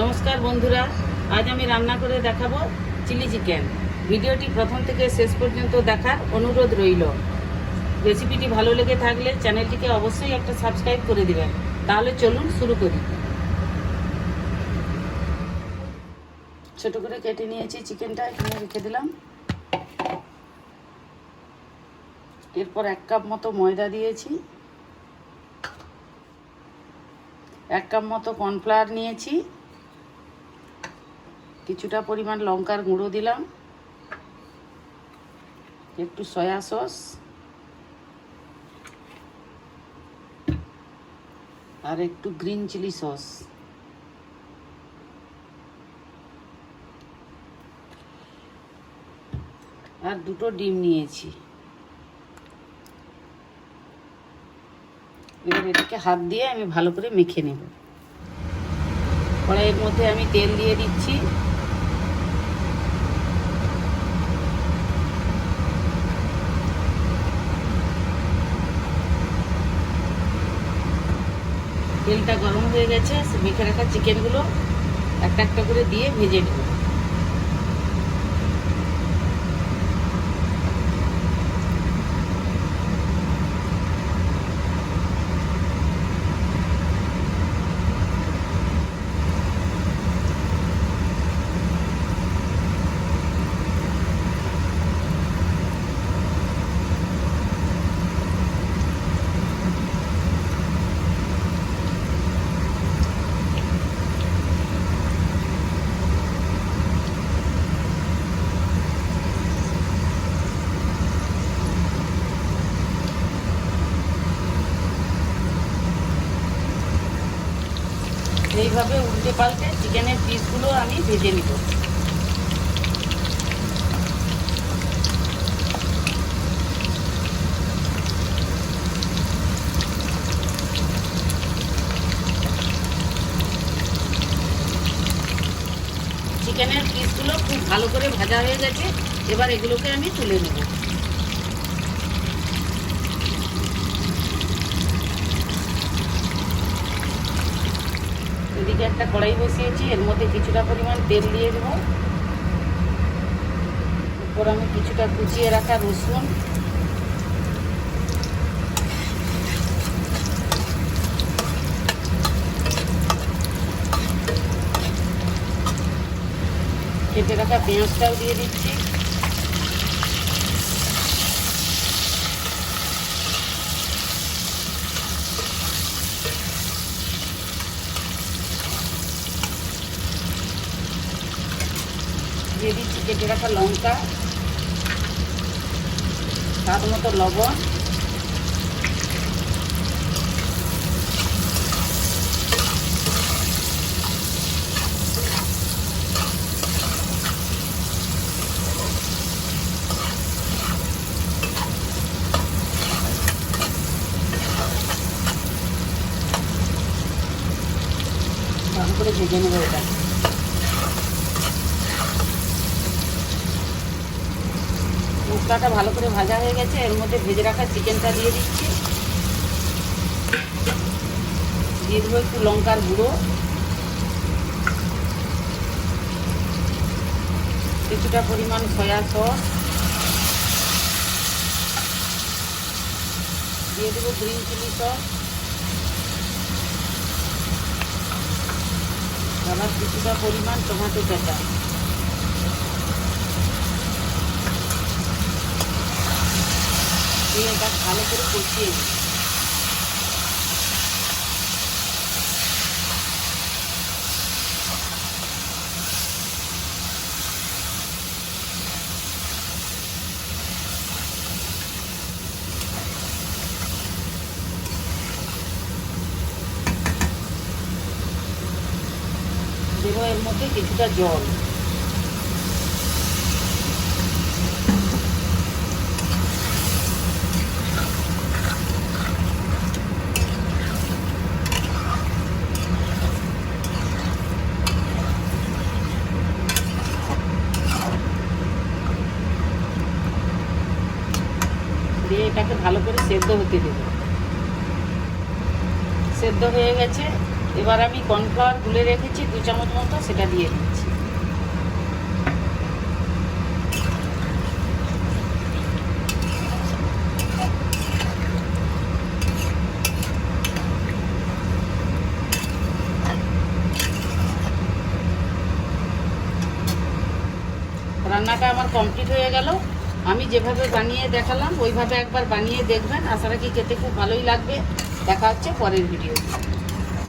নমস্কার বন্ধুরা, আজ আমি রান্না করে দেখাবো চিলি চিকেন। ভিডিওটি প্রথম থেকে শেষ পর্যন্ত দেখার অনুরোধ রইল। রেসিপিটি ভালো লেগে থাকলে চ্যানেলটিকে অবশ্যই একটা সাবস্ক্রাইব করে দিবেন। তাহলে চলুন শুরু করি। ছোট করে কেটে নিয়েছি চিকেনটা, এখানে রেখে দিলাম। এরপর এক কাপ মতো ময়দা দিয়েছি। এক কাপ মতো কর্নফ্লাওয়ার নিয়েছি। কিছুটা পরিমাণ লঙ্কার গুঁড়ো দিলাম। একটু সয়া সস। আর একটু গ্রিন চিলি সস। আর দুটো ডিম নিয়েছি। এবার এটাকে হাত দিয়ে আমি ভালো করে মেখে নেব। কড়াইয়ের মধ্যে আমি তেল দিয়ে দিচ্ছি। তেলটা গরম হয়ে গেছে মেখে রাখা চিকেনগুলো একটা একটা করে দিয়ে ভেজে নেব। এইভাবে উল্টে পাল্টে চিকেনের পিসগুলো আমি ভেজে নিব। চিকেনের পিসগুলো খুব ভালো করে ভাজা হয়ে গেছে, এবার এগুলোকে আমি তুলে নেব। একটা কড়াই বসিয়েছি, এর মধ্যে কিছুটা পরিমাণ তেল দিয়ে দেব। উপর আমি কিছুটা কুচিয়ে রাখা রসুন। কেটে রাখা পেঁয়াজটাও দিয়ে দিচ্ছি দিয়ে দিচ্ছি কেটে রাখা লঙ্কা স্বাদ মতো লবণ। করে ভেজে নেব এটা। মশলাটা ভালো করে ভাজা হয়ে গেছে, এর মধ্যে ভেজে রাখা চিকেনটা দিয়ে দিচ্ছি। দিয়ে দেবো একটু লঙ্কার গুঁড়ো। কিছুটা পরিমাণ সয়া সস। দিয়ে দেবো গ্রিন চিলি সস আবার কিছুটা পরিমাণ টমেটো চাটা দিয়ে এটা ভালো করে কষিয়ে দেবো এর মধ্যে কিছুটা জল। এটাকে ভালো করে সেদ্ধ হতে দেবো। সেদ্ধ হয়ে গেছে। এবার আমি কর্নফ্লাওয়ার গুলে রেখেছি, দু চামচ মতো সেটা দিয়ে দিচ্ছি। রান্নাটা আমার কমপ্লিট হয়ে গেল। আমি যেভাবে বানিয়ে দেখালাম, ওইভাবে একবার বানিয়ে দেখবেন। আশা রাখি খেতে খুব ভালোই লাগবে। দেখা হচ্ছে পরের ভিডিও